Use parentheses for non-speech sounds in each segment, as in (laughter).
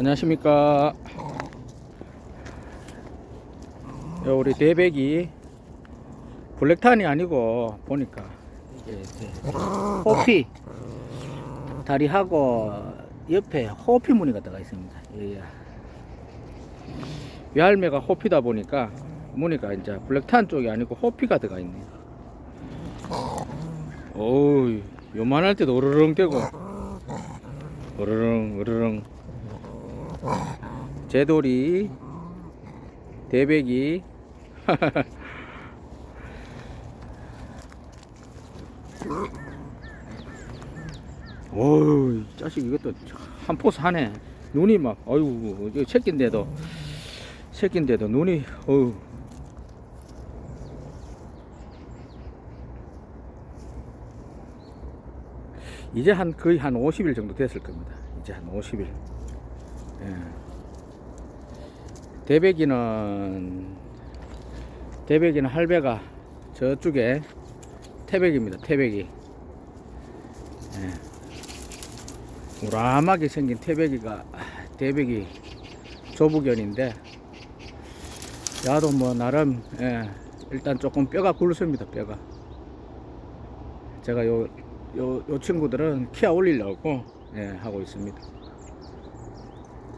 안녕하십니까. 요 우리 대백이 블랙탄이 아니고 보니까 이게 이제 호피 다리하고 옆에 호피 무늬가 들어가 있습니다. 예. 열매가 호피다 보니까 무늬가 이제 블랙탄 쪽이 아니고 호피가 들어가 있네요. 어우 요만할 때도 으르렁 대고 으르렁 으르렁 제돌이 대백이. (laughs) 어우 이 자식 이것도 한 포스 하네. 눈이 막 어휴 이거 새끼인데도. 새끼인데도 눈이 어우 이제 한 거의 한 50일 정도 됐을 겁니다. 이제 한 50일 예. 대백이는 대백이는 할배가 저쪽에 태백입니다 태백이 예. 우람하게 생긴 태백이가 대백이 조부견인데 야도 뭐 나름 예, 일단 조금 뼈가 굵습니다 뼈가 제가 요, 요, 요 친구들은 키아 올리려고 예, 하고 있습니다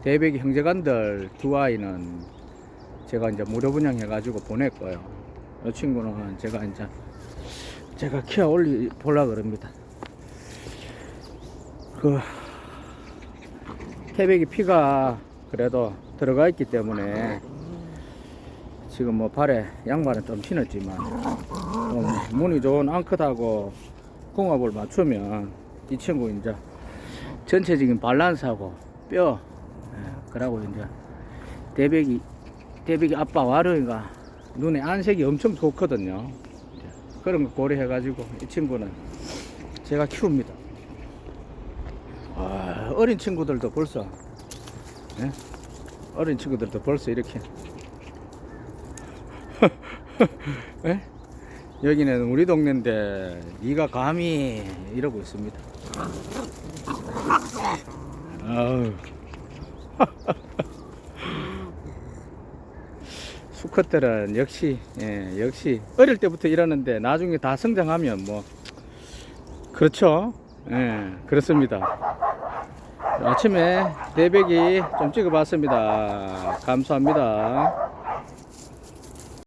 대백이 형제간들 두 아이는 제가 이제 무료 분양해가지고 거예요. 이 친구는 제가 이제 제가 키워 올리 보려 그럽니다. 그 태백이 피가 그래도 들어가 있기 때문에 지금 뭐 발에 양말은 좀 신었지만 좀 문이 좋은 앙컷하고 궁합을 맞추면 이 친구 이제 전체적인 밸런스하고 뼈 예, 그러고 이제 대백이 대백이 아빠 와르이가 눈에 안색이 엄청 좋거든요. 그런 거 고려해가지고 이 친구는 제가 키웁니다. 아, 어린 친구들도 벌써 예? 어린 친구들도 벌써 이렇게 (laughs) 예? 여기는 우리 동네인데 네가 감히 이러고 있습니다. 아우. (laughs) 수컷들은 역시 예, 역시 어릴 때부터 이러는데 나중에 다 성장하면 뭐 그렇죠? 예 그렇습니다. 아침에 대백이 좀 찍어봤습니다. 감사합니다